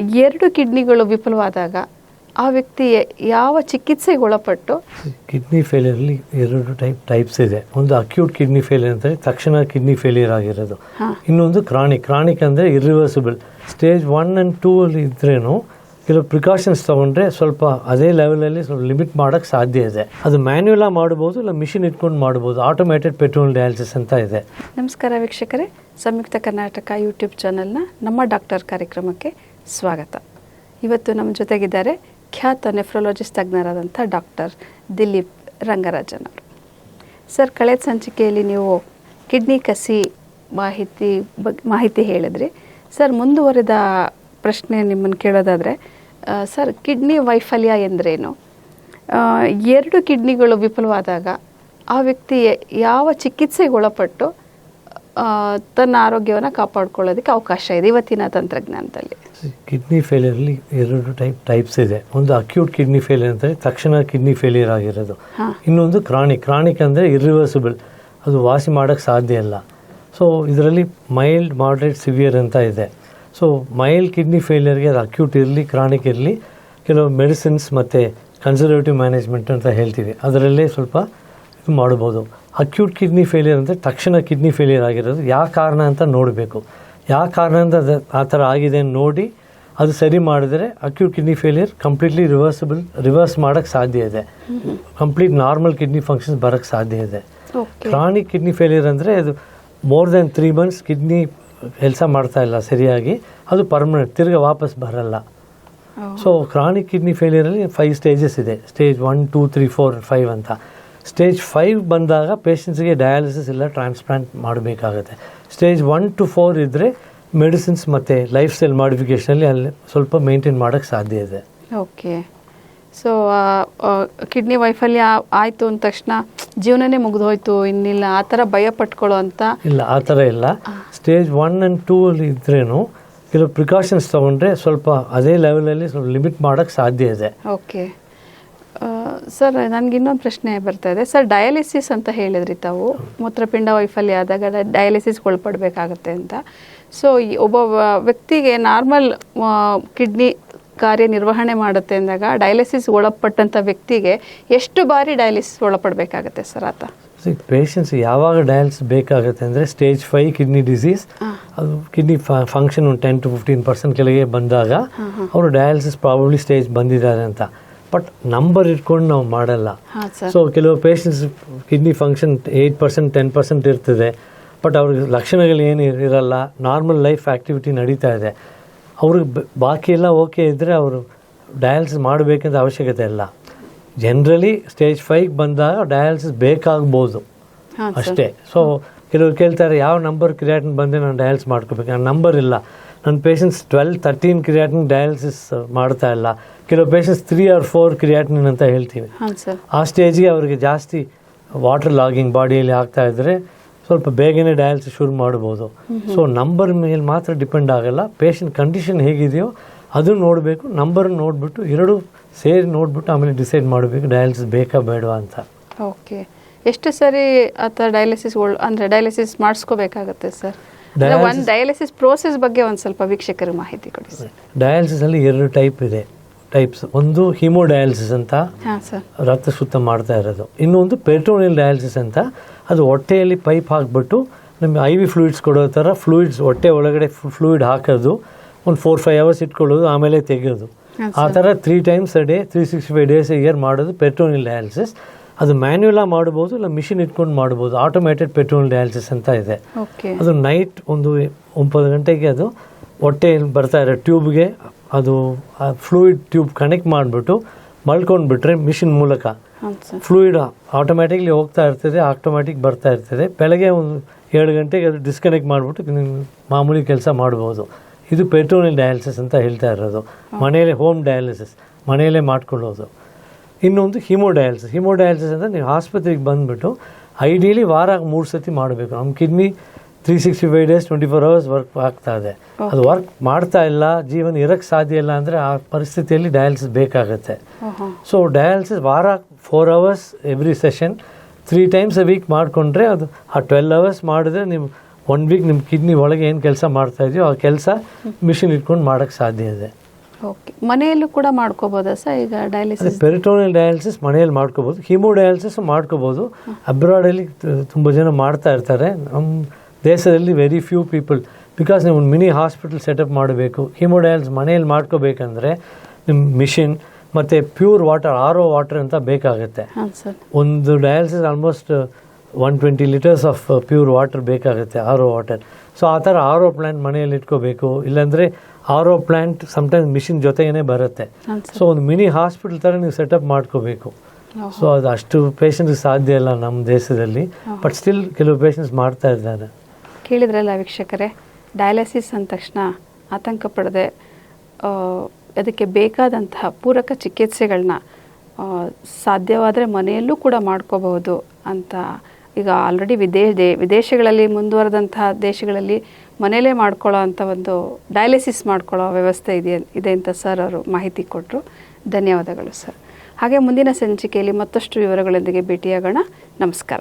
ಎರಡು ಕಿಡ್ನಿಗಳು ವಿಫಲವಾದಾಗ ಆ ವ್ಯಕ್ತಿ ಯಾವ ಚಿಕಿತ್ಸೆಗೆ ಒಳಪಟ್ಟು ಕಿಡ್ನಿ ಫೇಲಿಯರ್ಲಿ ಎರಡು ಟೈಪ್ ಟೈಪ್ಸ್ ಇದೆ. ಒಂದು ಅಕ್ಯೂಟ್ ಕಿಡ್ನಿ ಫೇಲಿಯರ್ ಅಂದರೆ ತಕ್ಷಣ ಕಿಡ್ನಿ ಫೇಲಿಯರ್ ಆಗಿರೋದು. ಇನ್ನೊಂದು ಕ್ರಾನಿಕ್. ಕ್ರಾನಿಕ್ ಅಂದರೆ irreversible stage one and two ಅಲ್ಲಿ ಇದ್ರೇನು ಕೆಲವು ಪ್ರಿಕಾಷನ್ಸ್ ತೊಗೊಂಡ್ರೆ ಸ್ವಲ್ಪ ಅದೇ ಲೆವೆಲಲ್ಲಿ ಸ್ವಲ್ಪ ಲಿಮಿಟ್ ಮಾಡೋಕ್ಕೆ ಸಾಧ್ಯ ಇದೆ. ಅದು ಮ್ಯಾನ್ಯುಲಾಗಿ ಮಾಡ್ಬೋದು ಇಲ್ಲ ಮಿಷಿನ್ ಇಟ್ಕೊಂಡು ಮಾಡ್ಬೋದು. ಆಟೋಮೇಟೆಡ್ ಪೆಟ್ರೋಲ್ ಡಯಾಲಿಸಿಸ್ ಅಂತ ಇದೆ. ನಮಸ್ಕಾರ ವೀಕ್ಷಕರೇ. ಸಂಯುಕ್ತ ಕರ್ನಾಟಕ ಯೂಟ್ಯೂಬ್ ಚಾನಲ್ನ ನಮ್ಮ ಡಾಕ್ಟರ್ ಕಾರ್ಯಕ್ರಮಕ್ಕೆ ಸ್ವಾಗತ. ಇವತ್ತು ನಮ್ಮ ಜೊತೆಗಿದ್ದಾರೆ ಖ್ಯಾತ ನೆಫ್ರಾಲಜಿಸ್ಟ್ ತಜ್ಞರಾದಂಥ ಡಾಕ್ಟರ್ ದಿಲೀಪ್ ರಂಗರಾಜನ್ ಅವರು. ಸರ್, ಕಳೆದ ಸಂಚಿಕೆಯಲ್ಲಿ ನೀವು ಕಿಡ್ನಿ ಕಸಿ ಮಾಹಿತಿ ಬಗ್ಗೆ ಮಾಹಿತಿ ಹೇಳಿದ್ರಿ. ಸರ್, ಮುಂದುವರೆದ ಪ್ರಶ್ನೆ ನಿಮ್ಮನ್ನು ಕೇಳೋದಾದರೆ ಸರ್, ಕಿಡ್ನಿ ವೈಫಲ್ಯ ಎಂದರೇನು? ಎರಡು ಕಿಡ್ನಿಗಳು ವಿಫಲವಾದಾಗ ಆ ವ್ಯಕ್ತಿ ಯಾವ ಚಿಕಿತ್ಸೆಗೆ ಒಳಪಟ್ಟು ತನ್ನ ಆರೋಗ್ಯವನ್ನು ಕಾಪಾಡ್ಕೊಳ್ಳೋದಕ್ಕೆ ಅವಕಾಶ ಇದೆ ಇವತ್ತಿನ ತಂತ್ರಜ್ಞಾನದಲ್ಲಿ. ಕಿಡ್ನಿ ಫೇಲಿಯರ್ಲಿ ಎರಡು ಟೈಪ್ ಟೈಪ್ಸ್ ಇದೆ. ಒಂದು ಅಕ್ಯೂಟ್ ಕಿಡ್ನಿ ಫೇಲಿಯರ್ ಅಂದರೆ ತಕ್ಷಣ ಕಿಡ್ನಿ ಫೇಲಿಯರ್ ಆಗಿರೋದು. ಇನ್ನೊಂದು ಕ್ರಾಣಿಕ್ ಕ್ರಾನಿಕ್ ಅಂದರೆ ಇರಿವರ್ಸಿಬಲ್ ಅದು ವಾಸಿ ಮಾಡೋಕ್ಕೆ ಸಾಧ್ಯ ಇಲ್ಲ. ಸೊ ಇದರಲ್ಲಿ ಮೈಲ್ಡ್ ಮಾಡ್ರೇಟ್ ಸಿವಿಯರ್ ಅಂತ ಇದೆ. ಸೊ ಮೈಲ್ಡ್ ಕಿಡ್ನಿ ಫೇಲಿಯರ್ಗೆ ಅದು ಅಕ್ಯೂಟ್ ಇರಲಿ ಕ್ರಾನಿಕ್ ಇರಲಿ ಕೆಲವು ಮೆಡಿಸಿನ್ಸ್ ಮತ್ತು ಕನ್ಸರ್ವೇಟಿವ್ ಮ್ಯಾನೇಜ್ಮೆಂಟ್ ಅಂತ ಹೇಳ್ತೀವಿ. ಅದರಲ್ಲೇ ಸ್ವಲ್ಪ ಇದು ಮಾಡ್ಬೋದು. ಅಕ್ಯೂಟ್ ಕಿಡ್ನಿ ಫೇಲಿಯರ್ ಅಂದರೆ ತಕ್ಷಣ ಕಿಡ್ನಿ ಫೇಲಿಯರ್ ಆಗಿರೋದು. ಯಾವ ಕಾರಣ ಅಂತ ನೋಡಬೇಕು. ಯಾವ ಕಾರಣ ಅದು ಆ ಥರ ಆಗಿದೆ ಅಂತ ನೋಡಿ ಅದು ಸರಿ ಮಾಡಿದ್ರೆ acute kidney failure completely reversible reverse ಮಾಡೋಕ್ಕೆ ಸಾಧ್ಯ ಇದೆ. ಕಂಪ್ಲೀಟ್ ನಾರ್ಮಲ್ ಕಿಡ್ನಿ ಫಂಕ್ಷನ್ಸ್ ಬರೋಕ್ಕೆ ಸಾಧ್ಯ ಇದೆ. ಕ್ರಾನಿಕ್ ಕಿಡ್ನಿ ಫೇಲಿಯರ್ ಅಂದರೆ ಅದು more than three months kidney ಕೆಲಸ ಮಾಡ್ತಾ ಇಲ್ಲ ಸರಿಯಾಗಿ. ಅದು ಪರ್ಮನೆಂಟ್ ತಿರ್ಗಿ ವಾಪಸ್ ಬರಲ್ಲ. ಸೊ ಕ್ರಾನಿಕ್ ಕಿಡ್ನಿ ಫೇಲಿಯರಲ್ಲಿ ಫೈವ್ ಸ್ಟೇಜಸ್ ಇದೆ. Stage one two three four five ಅಂತ. ಸ್ಟೇಜ್ ಫೈವ್ ಬಂದಾಗ ಪೇಷಂಟ್ಸ್ಗೆ ಡಯಾಲಿಸಿಸ್ ಇಲ್ಲ ಟ್ರಾನ್ಸ್ಪ್ಲಾಂಟ್ ಮಾಡಬೇಕಾಗುತ್ತೆ. ಸ್ಟೇಜ್ ಒನ್ ಟು ಫೋರ್ ಇದ್ದರೆ ಮೆಡಿಸಿನ್ಸ್ ಮತ್ತು ಲೈಫ್ ಸ್ಟೈಲ್ ಮಾಡಿಫಿಕೇಷನಲ್ಲಿ ಅಲ್ಲಿ ಸ್ವಲ್ಪ ಮೇಂಟೈನ್ ಮಾಡೋಕ್ಕೆ ಸಾಧ್ಯ ಇದೆ. ಓಕೆ ಸೊ ಕಿಡ್ನಿ ವೈಫಲ್ಯ ಆಯಿತು ಅಂದ ತಕ್ಷಣ ಜೀವನನೇ ಮುಗಿದೋಯ್ತು ಇನ್ನಿಲ್ಲ ಆ ಥರ ಭಯ ಪಟ್ಕೊಳ್ಳೋ ಅಂತ? ಇಲ್ಲ ಆ ಥರ ಇಲ್ಲ. ಸ್ಟೇಜ್ ಒನ್ ಆ್ಯಂಡ್ ಟೂ ಅಲ್ಲಿ ಇದ್ರೇನು ಕೆಲವು ಪ್ರಿಕಾಷನ್ಸ್ ತೊಗೊಂಡ್ರೆ ಸ್ವಲ್ಪ ಅದೇ ಲೆವೆಲಲ್ಲಿ ಸ್ವಲ್ಪ ಲಿಮಿಟ್ ಮಾಡೋಕ್ಕೆ ಸಾಧ್ಯ ಇದೆ. ಓಕೆ ಸರ್ ನನಗೆ ಇನ್ನೊಂದು ಪ್ರಶ್ನೆ ಬರ್ತಾ ಇದೆ. ಸರ್ ಡಯಾಲಿಸಿಸ್ ಅಂತ ಹೇಳಿದ್ರಿ ತಾವು. ಮೂತ್ರಪಿಂಡ ವೈಫಲ್ಯ ಆದಾಗ ಡಯಾಲಿಸಿಸ್ ಒಳಪಡಬೇಕಾಗತ್ತೆ ಅಂತ. ಸೊ ಒಬ್ಬ ವ್ಯಕ್ತಿಗೆ ನಾರ್ಮಲ್ ಕಿಡ್ನಿ ಕಾರ್ಯನಿರ್ವಹಣೆ ಮಾಡುತ್ತೆ ಅಂದಾಗ ಡಯಾಲಿಸಿಸ್ ಒಳಪಟ್ಟಂಥ ವ್ಯಕ್ತಿಗೆ ಎಷ್ಟು ಬಾರಿ ಡಯಾಲಿಸಿಸ್ ಒಳಪಡಬೇಕಾಗತ್ತೆ ಸರ್ ಆತ? ಪೇಷಂಟ್ಸ್ ಯಾವಾಗ ಡಯಾಲಿಸಿಸ್ ಬೇಕಾಗುತ್ತೆ ಅಂದರೆ ಸ್ಟೇಜ್ ಫೈವ್ ಕಿಡ್ನಿ ಡಿಸೀಸ್. ಅದು ಕಿಡ್ನಿ ಫಂಕ್ಷನ್ ಒಂದು ಟೆನ್ ಟು ಫಿಫ್ಟೀನ್ ಪರ್ಸೆಂಟ್ ಕೆಳಗೆ ಬಂದಾಗ ಅವರು ಡಯಾಲಿಸಿಸ್ ಪ್ರಾಬಬ್ಲಿ ಸ್ಟೇಜ್ ಬಂದಿದ್ದಾರೆ ಅಂತ. ಬಟ್ ನಂಬರ್ ಇಟ್ಕೊಂಡು ನಾವು ಮಾಡಲ್ಲ. ಸೊ ಕೆಲವು patients kidney function eight percent ten percent ಇರ್ತದೆ. ಬಟ್ ಅವ್ರಿಗೆ ಲಕ್ಷಣಗಳು ಏನು ಇರಲ್ಲ. ನಾರ್ಮಲ್ ಲೈಫ್ ಆ್ಯಕ್ಟಿವಿಟಿ ನಡೀತಾ ಇದೆ. ಅವ್ರಿಗೆ ಬಾಕಿ ಎಲ್ಲ ಓಕೆ ಇದ್ದರೆ ಅವರು ಡಯಾಲಿಸಿಸ್ ಮಾಡಬೇಕಂತ ಅವಶ್ಯಕತೆ ಇಲ್ಲ. ಜನರಲಿ ಸ್ಟೇಜ್ ಫೈವ್ ಬಂದಾಗ ಡಯಾಲಿಸಿಸ್ ಬೇಕಾಗ್ಬೋದು. ಅಷ್ಟೇ. ಸೊ ಕೆಲವರು ಕೇಳ್ತಾರೆ ಯಾವ ನಂಬರ್ ಕ್ರಿಯಾಟಿನ್ ಬಂದರೆ ನಾನು ಡಯಾಲಿಸ್ ಮಾಡ್ಕೋಬೇಕು? ಆ ನಂಬರ್ ಇಲ್ಲ. ನನ್ನ patients twelve thirteen creatinine dialysis ಮಾಡ್ತಾ ಇಲ್ಲ. ಕೆಲವು patients three or four creatinine ಅಂತ ಹೇಳ್ತೀವಿ. ಆ ಸ್ಟೇಜಿಗೆ ಅವರಿಗೆ ಜಾಸ್ತಿ ವಾಟರ್ ಲಾಗಿಂಗ್ ಬಾಡಿಯಲ್ಲಿ ಆಗ್ತಾ ಇದ್ದರೆ ಸ್ವಲ್ಪ ಬೇಗನೆ ಡಯಾಲಿಸಿಸ್ ಶುರು ಮಾಡ್ಬೋದು. ಸೊ ನಂಬರ್ ಮೇಲೆ ಮಾತ್ರ ಡಿಪೆಂಡ್ ಆಗಲ್ಲ. ಪೇಷಂಟ್ ಕಂಡೀಷನ್ ಹೇಗಿದೆಯೋ ಅದು ನೋಡಬೇಕು. ನಂಬರ್ ನೋಡಿಬಿಟ್ಟು ಎರಡು ಸೇರಿ ನೋಡಿಬಿಟ್ಟು ಆಮೇಲೆ ಡಿಸೈಡ್ ಮಾಡಬೇಕು ಡಯಾಲಿಸಿಸ್ ಬೇಕಾ ಬೇಡವಾ ಅಂತ. ಓಕೆ ಎಷ್ಟು ಸರಿ ಆತ ಡಯಾಲಿಸಿಸ್ ಅಂದ್ರೆ ಡಯಾಲಿಸಿಸ್ ಮಾಡಿಸ್ಕೋಬೇಕಾಗತ್ತೆ ಸರ್? ಒಂದು ಡಯಾಲಿಸಿಸ್ ಪ್ರೋಸೆಸ್ ಬಗ್ಗೆ ಒಂದು ಸ್ವಲ್ಪ ವೀಕ್ಷಕರಿಗೆ ಮಾಹಿತಿ ಕೊಡಿ ಸರ್. ಡಯಾಲಿಸಿಸಲ್ಲಿ ಎರಡು ಟೈಪ್ ಇದೆ. ಟೈಪ್ಸ್ ಒಂದು ಹಿಮೋಡಯಾಲಿಸಿಸ್ ಅಂತ ಹಾಂ ಸರ್. ರಕ್ತ ಶುದ್ಧ ಮಾಡ್ತಾ ಇರೋದು. ಇನ್ನೊಂದು ಪೆಟ್ರೋನಿಯಲ್ ಡಯಾಲಿಸಿಸ್ ಅಂತ ಅದು ಹೊಟ್ಟೆಯಲ್ಲಿ ಪೈಪ್ ಹಾಕ್ಬಿಟ್ಟು ನಮಗೆ ಐ ವಿ ಫ್ಲೂಯಿಡ್ಸ್ ಕೊಡೋ ಥರ ಫ್ಲೂಯಿಡ್ಸ್ ಹೊಟ್ಟೆ ಒಳಗಡೆ ಫ್ಲೂಯಿಡ್ ಹಾಕೋದು ಒಂದು ಫೋರ್ ಫೈವ್ ಅವರ್ಸ್ ಇಟ್ಕೊಳ್ಳೋದು ಆಮೇಲೆ ತೆಗೆಯೋದು. ಆ ಥರ three times a day three sixty five days year ಮಾಡೋದು ಪೆಟ್ರೋನಿಯಲ್ ಡಯಾಲಿಸಿಸ್ ಅದು ಮ್ಯಾನ್ಯುಲಾಗಿ ಮಾಡ್ಬೋದು ಇಲ್ಲ ಮಿಷಿನ್ ಇಟ್ಕೊಂಡು ಮಾಡ್ಬೋದು. ಆಟೋಮೇಟೆಡ್ ಪೆಟ್ರೋಲ್ ಡಯಾಲಿಸಿಸ್ ಅಂತ ಇದೆ. ಅದು ನೈಟ್ ಒಂದು ಒಂಬತ್ತು ಗಂಟೆಗೆ ಅದು ಹೊಟ್ಟೆ ಬರ್ತಾ ಇರೋ ಟ್ಯೂಬ್ಗೆ ಅದು ಫ್ಲೂಯಿಡ್ ಟ್ಯೂಬ್ ಕನೆಕ್ಟ್ ಮಾಡಿಬಿಟ್ಟು ಮಲ್ಕೊಂಡ್ಬಿಟ್ರೆ ಮಿಷಿನ್ ಮೂಲಕ ಫ್ಲೂಯಿಡ್ ಆಟೋಮ್ಯಾಟಿಕ್ಲಿ ಹೋಗ್ತಾ ಇರ್ತದೆ ಆಟೋಮ್ಯಾಟಿಕ್ ಬರ್ತಾ ಇರ್ತದೆ. ಬೆಳಗ್ಗೆ ಒಂದು ಏಳು ಗಂಟೆಗೆ ಅದು ಡಿಸ್ಕನೆಕ್ಟ್ ಮಾಡಿಬಿಟ್ಟು ಮಾಮೂಲಿ ಕೆಲಸ ಮಾಡ್ಬೋದು. ಇದು ಪೆಟ್ರೋಲ್ ಡಯಾಲಿಸಿಸ್ ಅಂತ ಹೇಳ್ತಾ ಇರೋದು. ಮನೆಯಲ್ಲೇ ಹೋಮ್ ಡಯಾಲಿಸಿಸ್ ಮನೆಯಲ್ಲೇ ಮಾಡ್ಕೊಳ್ಳೋದು. ಇನ್ನೊಂದು ಹಿಮೋಡಯಾಲಿಸಿಸ್. ಹಿಮೋಡಯಾಲಿಸಿಸ್ ಅಂದರೆ ನೀವು ಆಸ್ಪತ್ರೆಗೆ ಬಂದುಬಿಟ್ಟು ಐಡಿಯಲಿ ವಾರ ಮೂರು ಸತಿ ಮಾಡಬೇಕು. ನಮ್ಮ kidney three sixty five days twenty four hours work ಆಗ್ತಾ ಇದೆ. ಅದು ವರ್ಕ್ ಮಾಡ್ತಾ ಇಲ್ಲ ಜೀವನ ಇರೋಕ್ಕೆ ಸಾಧ್ಯ ಇಲ್ಲ ಅಂದರೆ ಆ ಪರಿಸ್ಥಿತಿಯಲ್ಲಿ ಡಯಾಲಿಸಿಸ್ ಬೇಕಾಗುತ್ತೆ. ಸೊ ಡಯಾಲಿಸಿಸ್ ವಾರ four hours every session three times a week ಮಾಡಿಕೊಂಡ್ರೆ ಅದು ಆ ಟ್ವೆಲ್ ಅವರ್ಸ್ ಮಾಡಿದ್ರೆ ನಿಮ್ಮ ಒನ್ ವೀಕ್ ನಿಮ್ಮ ಕಿಡ್ನಿ ಒಳಗೆ ಏನು ಕೆಲಸ ಮಾಡ್ತಾ ಇದೆಯೋ ಆ ಕೆಲಸ ಮಿಷಿನ್ ಇಟ್ಕೊಂಡು ಮಾಡೋಕ್ಕೆ ಸಾಧ್ಯ ಇದೆ. ಓಕೆ ಮನೆಯಲ್ಲೂ ಕೂಡ ಮಾಡ್ಕೋಬೋದಾ ಸರ್? ಈಗ ಡಯಾಲಿಸಿಸ್ ಪೆರಿಟೋನಿಯಲ್ ಡಯಾಲಿಸಿಸ್ ಮನೆಯಲ್ಲಿ ಮಾಡ್ಕೋಬೋದು. ಹಿಮೋ ಡಯಾಲಿಸಿಸ್ ಮಾಡ್ಕೋಬೋದು. ಅಬ್ರಾಡಲ್ಲಿ ತುಂಬ ಜನ ಮಾಡ್ತಾ ಇರ್ತಾರೆ. ನಮ್ಮ ದೇಶದಲ್ಲಿ ವೆರಿ ಫ್ಯೂ ಪೀಪಲ್ ಬಿಕಾಸ್ ನೀವು ಒಂದು ಮಿನಿ ಹಾಸ್ಪಿಟಲ್ ಸೆಟಪ್ ಮಾಡಬೇಕು ಹಿಮೋ ಡಯಾಲಿಸ್ ಮನೆಯಲ್ಲಿ ಮಾಡ್ಕೋಬೇಕಂದ್ರೆ ನಿಮ್ಮ ಮಿಷಿನ್ ಮತ್ತು pure water R O water ಅಂತ ಬೇಕಾಗುತ್ತೆ. ಒಂದು dialysis almost one twenty litres of pure water ಬೇಕಾಗುತ್ತೆ ಆರ್ ಒ ವಾಟರ್ ಸೊ ಆ ಥರ ಆರ್ ಪ್ಲ್ಯಾಂಟ್ ಮನೆಯಲ್ಲಿ ಇಟ್ಕೋಬೇಕು. ಇಲ್ಲಾಂದರೆ R O plant sometimes machine ಜೊತೆಗೇ ಬರುತ್ತೆ ಸೊ ಒಂದು ಮಿನಿ ಹಾಸ್ಪಿಟಲ್ ಥರ ನೀವು ಸೆಟಪ್ ಮಾಡ್ಕೋಬೇಕು. ಸೊ ಅದು ಅಷ್ಟು ಪೇಷಂಟ್ಗೆ ಸಾಧ್ಯ ಇಲ್ಲ ನಮ್ಮ ದೇಶದಲ್ಲಿ. ಬಟ್ ಸ್ಟಿಲ್ ಕೆಲವು ಪೇಷಂಟ್ಸ್ ಮಾಡ್ತಾ ಇದ್ದಾರೆ. ಕೇಳಿದ್ರಲ್ಲ ವೀಕ್ಷಕರೇ ಡಯಾಲಿಸಿಸ್ ಅಂದ ತಕ್ಷಣ ಆತಂಕ ಪಡದೆ ಅದಕ್ಕೆ ಬೇಕಾದಂತಹ ಪೂರಕ ಚಿಕಿತ್ಸೆಗಳನ್ನ ಸಾಧ್ಯವಾದರೆ ಮನೆಯಲ್ಲೂ ಕೂಡ ಮಾಡ್ಕೋಬಹುದು ಅಂತ ಈಗ ಆಲ್ರೆಡಿ ವಿದೇಶ ವಿದೇಶಗಳಲ್ಲಿ ಮುಂದುವರೆದಂತಹ ದೇಶಗಳಲ್ಲಿ ಮನೆಯಲ್ಲೇ ಮಾಡ್ಕೊಳ್ಳೋ ಅಂಥ ಒಂದು ಡಯಾಲಿಸಿಸ್ ಮಾಡ್ಕೊಳ್ಳೋ ವ್ಯವಸ್ಥೆ ಇದೆ ಇದೆ ಅಂತ ಸರ್ ಅವರು ಮಾಹಿತಿ ಕೊಟ್ಟರು ಧನ್ಯವಾದಗಳು ಸರ್ ಹಾಗೆ ಮುಂದಿನ ಸಂಚಿಕೆಯಲ್ಲಿ ಮತ್ತಷ್ಟು ವಿವರಗಳೊಂದಿಗೆ ಭೇಟಿಯಾಗೋಣ. ನಮಸ್ಕಾರ.